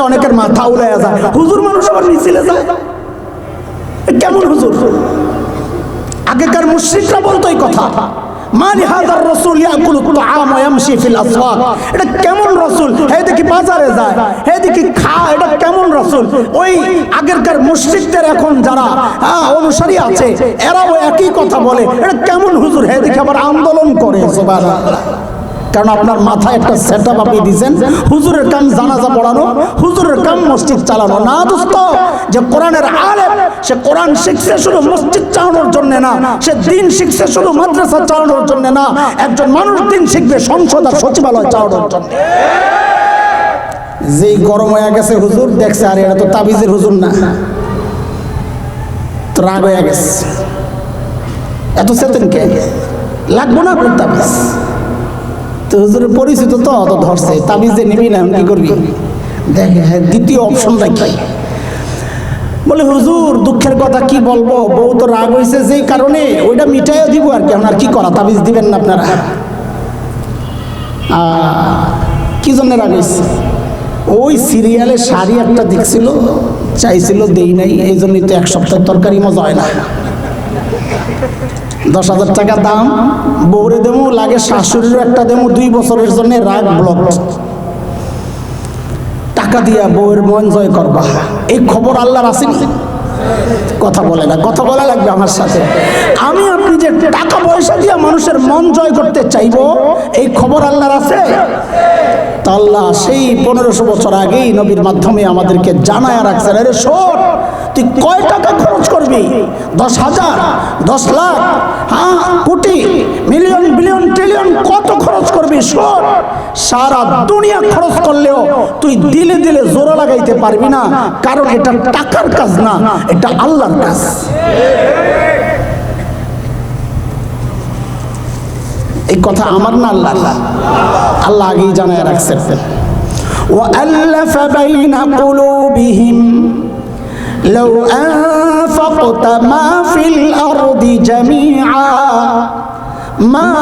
অনেকের মাথা উড়াইয়া যায়। হুজুর মানুষ আবার মিছিলে যায়। কেমন হুজুর? আগেকার মুশরিকরা বলতো এই কথা। হে দেখি খা এটা কেমন রসুল? ওই আগেরকার এখন যারা হ্যাঁ, অনুসারী আছে এরাও একই কথা বলে। এটা কেমন হুজুর? হে দেখি আবার আন্দোলন করে কারণ আপনার মাথায় একটা সেট আপ আপনি দিয়েছেন। হুজুরের কাম জানাজা পড়ানো, হুজুরের কাম মসজিদ চালানো। না দোস্ত, যে কোরআনের আলেম, সে কোরআন শিখছে শুধু মসজিদ চালানোর জন্য না, সে দিন শিখছে শুধু মাদ্রাসা চালানোর জন্য না, একজন মানুষ দিন শিখবে সংসদ আর সচিবালয় চালানোর জন্য। যেই গরম হয়ে গেছে হুজুর, দেখছে আরে এটা তো তাবিজের হুজুর না। রাগ হয়ে গেছে। এত চেতেন কে? লাগবো না আপনার তাবিজ? তো হুজুরের পরিচিত তো অত ধরছে। তাবিজ নিবি না কি করবি? দেখে হ্যাঁ দ্বিতীয় অপশনটা কি বলে, হুজুর, দুঃখের কথা কি বলব? বউ তো রাগ হয়েছে যেই কারণে, ওইটা মিটাইও দিব আর কি। আর কি করা? তাবিজ দিবেন না আপনারা? কি জন্য রাগ হয়েছে ওই সিরিয়ালে শাড়ি একটা দেখছিল, চাইছিল দেই নাই, এই জন্যই তো এক সপ্তাহ তরকারি মজা হয় না। দশ হাজার টাকা দাম। বৌরে দেবো লাগে শাশুড়ির একটা দেবো দুই বছরের জন্য রাগ ব্লক টাকা দিয়া বউয়ের মন জয় করবা। এই খবর আল্লাহর আসেনি? কথা বলে না, কথা বলা লাগবে আমার সাথে। আমি আপনি যে টাকা পয়সা দিয়ে মানুষের মন জয় করতে চাইব, এই খবর আল্লাহর আছে? তা আল্লাহ সেই পনেরোশো বছর আগেই নবীর মাধ্যমে আমাদেরকে জানায় রাখছেন, আরে শোন, তুই কয় টাকা খরচ করবি? দশ হাজার, দশ লাখ হ্যাঁ কোটি, মিলিয়ন, বিলিয়ন, ট্রিলিয়ন, কত খরচ করবি? শোন, সারা দুনিয়া খরচ করলেও তুই দিলে দিলে জোড়া লাগাইতে পারবি না কারণ এটা টাকার কাজ না এটা আল্লাহর কাজ এই কথা আমার না আল্লাহ আল্লাহ আগেই জানায় রাখছেন وألف بين قلوبهم لو أنفقت ما في الأرض جميعا ما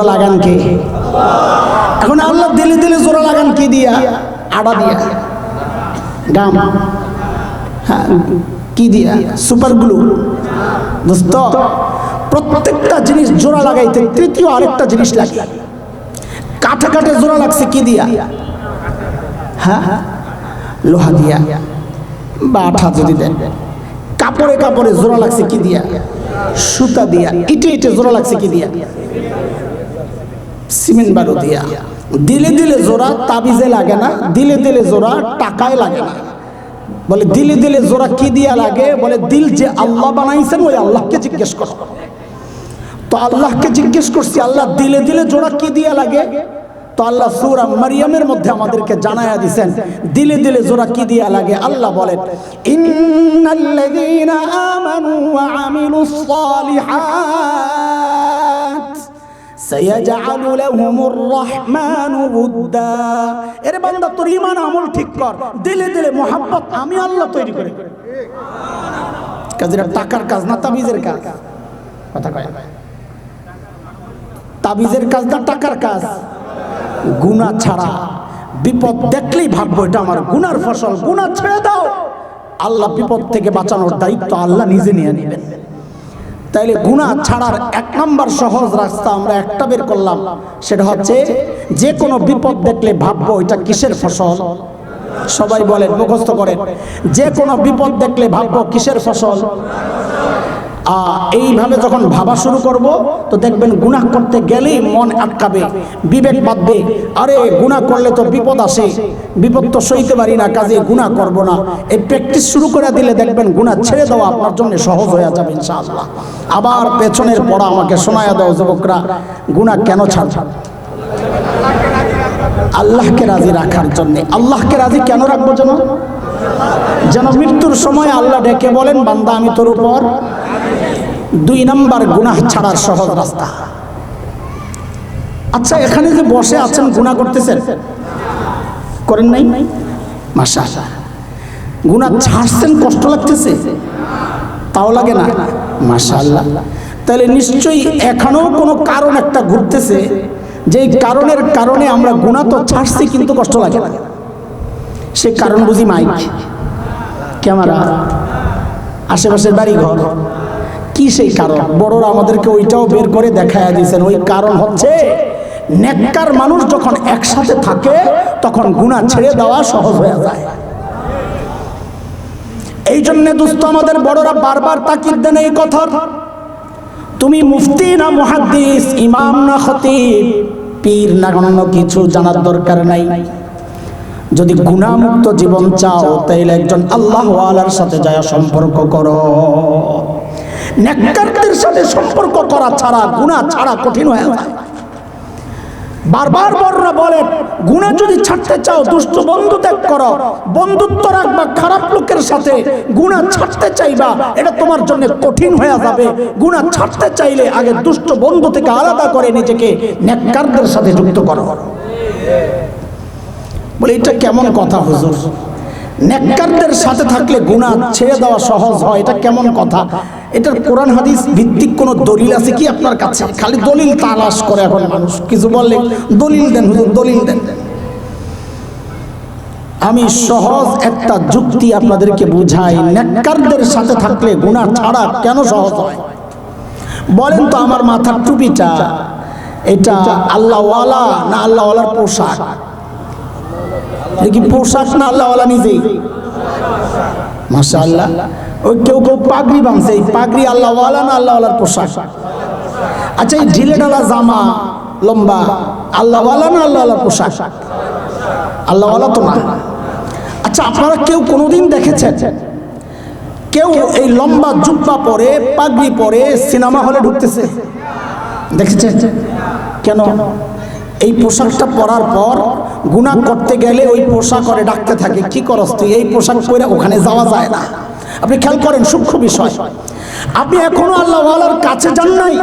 জোড়া লাগান কে? এখন আল্লাহ দিলে দিলে জোড়া লাগান কি দিয়া? আড়া দিয়া। গাম হ্যাঁ কি দিয়া? সুপার গ্লু দোস্ত, প্রত্যেকটা জিনিস জোড়া লাগাইতে তৃতীয় আরেকটা জিনিস লাগে। কাঠে কাঠে জোড়া লাগছে কি দিয়া? হ্যাঁ লোহা দিয়া। বা আঠা যদি দেন। কাপড়ে কাপড়ে জোড়া লাগছে কি দিয়া? সুতা দিয়া। ইটে ইটে জোড়া লাগছে কি দিয়া? সিমেন্ট বালু দিয়া। দিলে দিলে জোড়া তাবিজে লাগে না, দিলে দিলে জোড়া টাকায় লাগে না। বলে, দিলে দিলে জোড়া কি দিয়া লাগে? বলে, দিল যে আল্লাহ বানাইছেন, ওই আল্লাহকে জিজ্ঞেস করো। তো আল্লাহকে জিজ্ঞেস করছি, আল্লাহ, দিলে দিলে জোড়া কি দিয়া লাগে? তো আল্লাহ সূরা মারিয়ামের মধ্যে আমাদেরকে জানায়া দিবেন দিলে দিলে জোড়া কি দিয়া লাগে? আল্লাহ বলেন, ইন্নাল্লাযীনা আমানু ওয়া আমিলুস সালিহাত। সায়াজআলু লাহুমুর রহমানু বুদ্দা এর বান্দা, তোর ঈমান আমল ঠিক কর। দিলে দিলে মোহাব্বত আমি আল্লাহ তৈরি করে। কাজের টাকার কাজ না, তাবিজের কাজ। কথা কয়। তাবিজের কাজ না, টাকার কাজ। গুণা ছাড়া, বিপদ দেখলেই ভাববো এটা আমার গুনার ফসল। গুণা ছেড়ে দাও। আল্লাহ বিপদ থেকে বাঁচানোর দায়িত্ব আল্লাহ নিজে নিয়ে নেবেন। তাইলে গুণা ছাড়ার এক নম্বর সহজ রাস্তা আমরা একটা বের করলাম। সেটা হচ্ছে যে কোনো বিপদ দেখলে ভাববো এটা কিসের ফসল? সবাই বলেন, মুখস্থ করেন। যে কোনো বিপদ দেখলে ভাববো কিসের ফসল? এইভাবে যখন ভাবা শুরু করব, তো দেখবেন গুনাহ করতে গেলেই মন আটকাবে, বিবেক বাঁধবে। আরে, গুনাহ করলে তো বিপদ আসে। বিপদ তো সইতে পারি না, কাজে গুনাহ করব না। এই প্র্যাকটিস শুরু করে দিলে দেখবেন গুনাহ ছেড়ে দেওয়া আপনার জন্য সহজ হয়ে যাবে, ইনশাআল্লাহ। আবার পেছনের পড়া আমাকে শোনায়া দাও, যুবকরা। গুনাহ কেন ছাড়? আল্লাহকে রাজি রাখার জন্য। আল্লাহকে রাজি কেন রাখব যেন যেন মৃত্যুর সময় আল্লাহ ডেকে বলেন, বান্দা, আমি তোর উপর দুই নাম্বার গুনাহ ছাড়ার সহজ রাস্তা। আচ্ছা এখানে যে বসে আছেন, গুনাহ করতেছেন? করেন নাই? মাসা গুনাহ ছাড়ছেন, কষ্ট লাগতেছে? তাও লাগে না। মাশাআল্লাহ। তাহলে নিশ্চয়ই এখনও কোনো কারণ একটা ঘুরতেছে, যেই কারণের কারণে আমরা গুণা তো ছাড়ছি কিন্তু কষ্ট লাগে না। সে কারণ বুঝি মাইক? ক্যামেরা, আশেপাশের বাড়ি ঘর কি সেই কারণ? বড়রা আমাদেরকে ওইটাও বের করে দেখায় দিয়েছেন, ওই কারণ হচ্ছে নেককার মানুষ যখন একসাথে থাকে, তখন গুণা ছেড়ে দেওয়া সহজ হয়ে যায়। এই জন্য দুস্থ আমাদের বড়রা বারবার তাকিদ দেন এই কথা। তুমি মুফতি না মুহাদ্দিস, ইমাম না খতিব, পীর না অন্য কিছু জানার দরকার নাই। যদি গুণামুক্ত জীবন চাও, তাইলে একজন আল্লাহ আলার সাথে যায় সম্পর্ক করো। নেককারদের সাথে সম্পর্ক করা ছাড়া গুণা ছাড়া কঠিন হয়ে যায়। বারবার বড়রা বলেন, গুণা যদি ছাড়তে চাও, দুষ্ট বন্ধু ত্যাগ করো। বন্ধুত্ব রাখবা খারাপ লোকের সাথে। গুণা ছাড়তে চাইবা, এটা তোমার জন্য কঠিন হয়ে যাবে। গুণা ছাড়তে চাইলে আগে দুষ্ট বন্ধু থেকে আলাদা করে নিজেকে নেককারদের সাথে যুক্ত করো। বলে, এটা কেমন কথা হুজুর? নেককারদের সাথে থাকলে গুণা ছেড়ে দেওয়া সহজ হয়, এটা কেমন কথা? এটার কোরআন হাদিস ভিত্তিক কোনো দলিল আছে কি আপনার কাছে? খালি দলিল তালাশ করে এখন মানুষ। কিছু বললে, দলিল দেন দলিল দেন। আমি সহজ একটা যুক্তি আপনাদেরকে বুঝাই। নেককারদের সাথে থাকলে গুণা ছাড়া কেন সহজ হয়? বলেন তো আমার মাথার টুপিটা, এটা আল্লাহওয়ালা না আল্লাহওয়ালার পোশাক? দেখি পোশাক না আল্লাহওয়ালা নিজেই? মাসা আল্লাহ ওই কেউ কেউ পাগড়ি বানছে এই পাগড়ি আল্লাহওয়ালা না আল্লাহওয়ালার পোশাক? আচ্ছা এই ঢিলে ডালা জামা লম্বা, আল্লাহওয়ালা না আল্লাহওয়ালার পোশাক? আল্লাহওয়ালা তো না। আচ্ছা আপনারা কেউ কোনোদিন দেখেছেন? কেউ এই লম্বা জুব্বা পরে, পাগড়ি পরে সিনেমা হলে ঢুকতেছে? দেখেছেন? কেন? এই পোশাকটা পরার পর গুণা করতে গেলে ওই পোশাক করে ডাকতে থাকে, কি করস তুই? এই পোশাক পরে ওখানে যাওয়া যায় না। আপনি খেয়াল করেন, সূক্ষ্ম বিষয়। আপনি এখনও আল্লাহওয়ালার কাছে যান নাই।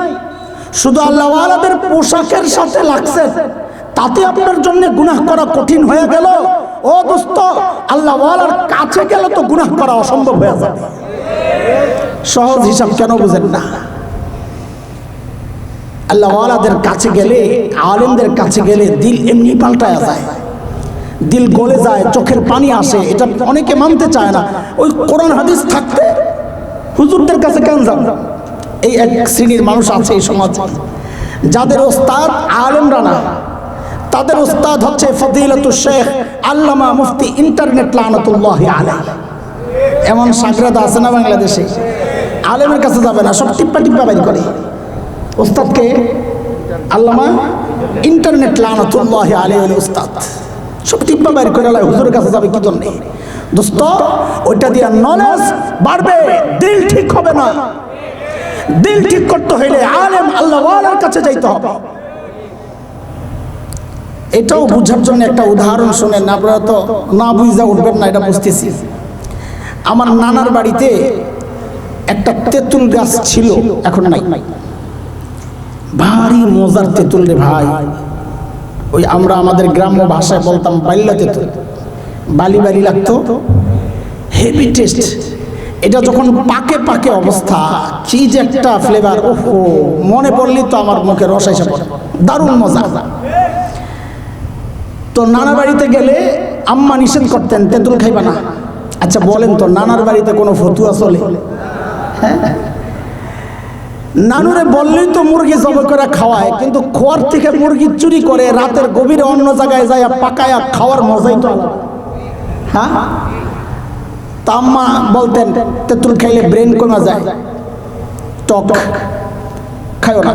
শুধু আল্লাহওয়ালাদের পোশাকের সাথে লাগছেন। তাতে আপনার জন্য গুনাহ করা কঠিন হয়ে গেল। ও দোস্ত আল্লাহওয়ালার কাছে গেলে তো গুনাহ করা অসম্ভব হয়ে যাবে। সহজ হিসাব কেন বুঝেন না? আল্লাহওয়ালাদের কাছে গেলে, আলেমদের কাছে গেলে দিল এমনি পাল্টায় যায়। দিল গলে যায়, চোখের পানি আসে, এটা অনেকে মানতে চায় না। ওই কোরআন হাদিস থাকতে হুজুরদের কাছে কেন যান এই এক শ্রেণির মানুষ আছে এই সমাজে, যাদের ওস্তাদ আলেমরা না। তাদের ওস্তাদ হচ্ছে ফদিলাতুল শেখ আল্লামা মুফতি ইন্টারনেট লানতুল্লাহ আলাই এমন সাগরাদা আছে না বাংলাদেশে? আলেমের কাছে যাবে না, সব টিপ্পা টিপ্পা বাইর করে। ওস্তাদকে আল্লামা ইন্টারনেট লানতুল্লাহ আলী ওস্তাদ। সব টিপ্পা বাইর করে আলাই হুজুরের কাছে যাবে, কি জন্যে? দোস্ত, ওইটা দিয়ে নলেজ বাড়বে, দিল ঠিক হবে না। দিল ঠিক করতে হইলে আলেম আল্লাহ কাছে যাইতে হবে। এটাও বুঝার জন্য একটা উদাহরণ শোনেন, আপনারা তো না বুঝা উঠবেন না, এটা বুঝতেছি। আমার নানার বাড়িতে একটা তেঁতুল গাছ ছিল, এখন নাই। ভারী মজার তেঁতুল রে ভাই। ওই আমরা আমাদের গ্রাম্য ভাষায় বলতাম বাল্যা তেঁতুল বালি বালি লাগতো। হেভি টেস্ট এটা যখন পাকে পাকে অবস্থা, কি যে একটা ফ্লেভার ওহো, মনে পড়লি তো আমার মুখে রস এসে পড়ে। দারুণ মজা। তো নানা বাড়িতে গেলে আম্মা নিষেধ করতেন, তেঁতুল খাইবা না। আচ্ছা বলেন তো, নানার বাড়িতে কোনো ফতুয়া চলে? হ্যাঁ। নানুরে বললেই তো মুরগি জব করে খাওয়ায়, কিন্তু খোয়ার থেকে মুরগি চুরি করে রাতের গভীরে অন্য জায়গায় যায়, পাকায়া খাওয়ার মজাই তো হ্যাঁ? তা আম্মা বলতেন, তেঁতুল খাইলে ব্রেন কমে যায়। টক, খাইও না।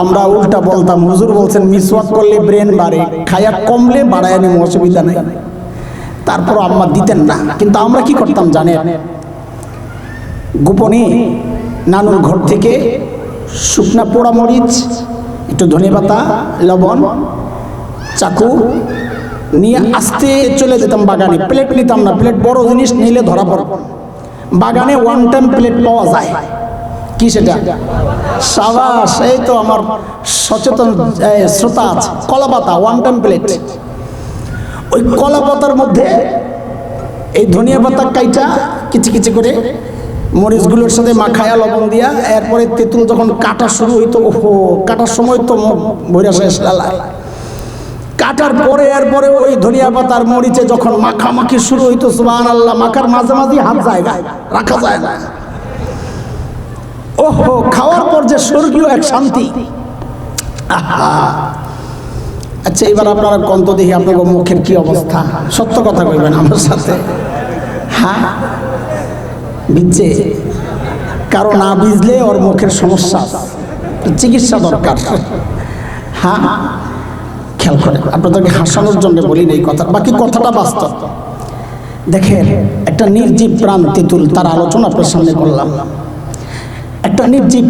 আমরা উল্টা বলতাম, হুজুর বলছেন মিসওয়াক করলে ব্রেন বাড়ে, খায়া কমলে বাড়ায় নেব, অসুবিধা নেই। তারপর আম্মা দিতেন না, কিন্তু আমরা কি করতাম জানেন? গোপনে নানুর ঘর থেকে শুকনা পোড়া মরিচ, একটু ধনে পাতা, লবণ, চাকু নিয়ে আসতে চলে যেতাম বাগানে। প্লেট নিতাম না প্লেট বড় জিনিস নিলে ধরা পড়ব বাগানে ওয়ান টাইম প্লেট পাওয়া যায়। কি সেটা? সাবাস, এই তো আমার সচেতন শ্রোতা আছে। কলা পাতা ওয়ান টাইম প্লেট ওই কলা পাতার মধ্যে এই ধনিয়া পাতা কাইটা, কিচি কিচি করে মরিচগুলোর সাথে মাখায়া লবণ দিয়া, এরপরে তেঁতুল যখন কাটা শুরু হইতো, ওহো, কাটার সময় তো ভৈরা শেষ কাটার পরে, এরপরে ওই ধনিয়া পাতার মরিচে যখন মাখামাখি শুরু হইতো সুবাহ আল্লাহ মাখার মাঝে মাঝে হাত জায়গা রাখা যায় না। ওহো, খাওয়ার পর যে স্বর্গীয় এক শান্তি। আচ্ছা এবার আপনারা কন্ত দেখি আপনার মুখের কি অবস্থা। সত্য কথা কইবেন আমার সাথে। হ্যাঁ? বিচ্ছে কারও না বুঝলে ওর মুখের সমস্যা। চিকিৎসা দরকার। হ্যাঁ খেয়াল করে আপনাদেরকে হাসানোর জন্য বলি এই কথা, বাকি কথাটা বাস্তব। দেখেন, একটা নির্জীব প্রাণ তেঁতুল, তার আলোচনা আপনার সামনে করলাম। একটা নির্জীব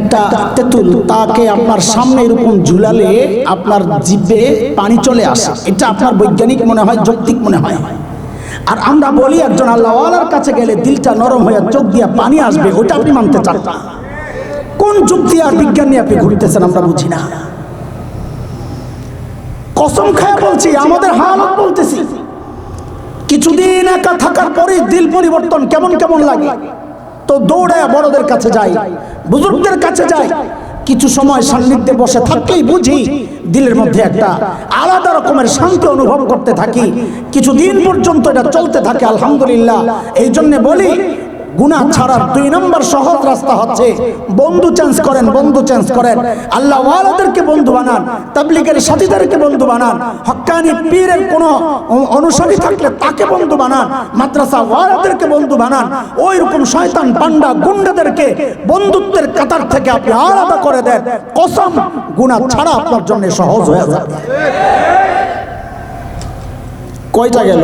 একটা তেঁতুল, তাকে আপনার সামনে এরকম ঝুলালে আপনার জিভে পানি চলে আসে। এটা আপনার বৈজ্ঞানিক মনে হয়, যৌক্তিক মনে হয়। আর আমরা বলি একজন আল্লাহওয়ালার কাছে গেলে দিলটা নরম হয়ে চোখ দিয়ে পানি আসবে, ওটা আপনি মানতে চান না। কোন যুক্তি আর বিজ্ঞান নিয়ে আপনি ঘুরতেছেন আমরা বুঝি না। কসম খায় বলছি, আমাদের হালত বলতেছি। কিছুদিন একা থাকার পরে দিল পরিবর্তন কেমন কেমন লাগে। তো দৌড়ায় বড়দের কাছে যাই, বুজুর্গদের কাছে যাই কিছু সময় সান্নিধ্যে বসে থাকলেই বুঝি দিলের মধ্যে একটা আলাদা রকমের শান্তি অনুভব করতে থাকি। কিছু দিন পর্যন্ত এটা চলতে থাকে, আলহামদুলিল্লাহ। এই জন্যে বলি গুনাহ ছাড়ার দুই নম্বর সহজ রাস্তা হচ্ছে বন্ধু চেঞ্জ করেন, বন্ধু চেঞ্জ করেন। আল্লাহ ওয়ালাদেরকে বন্ধু বানান, তাবলিগের সাথীদেরকে বন্ধু বানান। হক্কানি পীরের কোনো অনুসারী থাকলে তাকে বন্ধু বানান, মাদ্রাসা ওয়ালাদেরকে বন্ধু বানান। ওই রকম শয়তান পান্ডা গুন্ডাদেরকে বন্ধুত্বের কাতার থেকে আপনি আলাদা করে দেন। কসম, গুনাহ ছাড়া আপনার জন্য সহজ হয়ে যাবে। কয়টা গেল?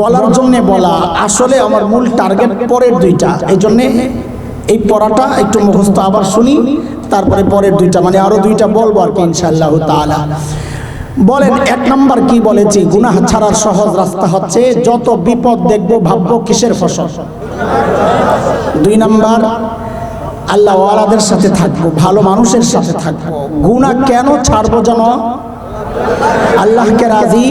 বলার জন্যে বলা, আসলে আমার মূল টার্গেট পরের দুইটা। এই জন্যে এই পড়াটা একটু মুখস্থ আবার শুনি, তারপরে পরের দুইটা মানে আরও দুইটা বলব আর কি ইনশাল্লাহ তাআলা। বলেন, এক নাম্বার কি বলেছি? গুনাহ ছাড়ার সহজ রাস্তা হচ্ছে যত বিপদ দেখব, ভাববো কিসের ফসল? দুই নম্বর, আল্লাহ ওয়ালাদের সাথে থাকব, ভালো মানুষের সাথে থাকব। গুনাহ কেন ছাড়বো যেন আল্লাহকে রাজি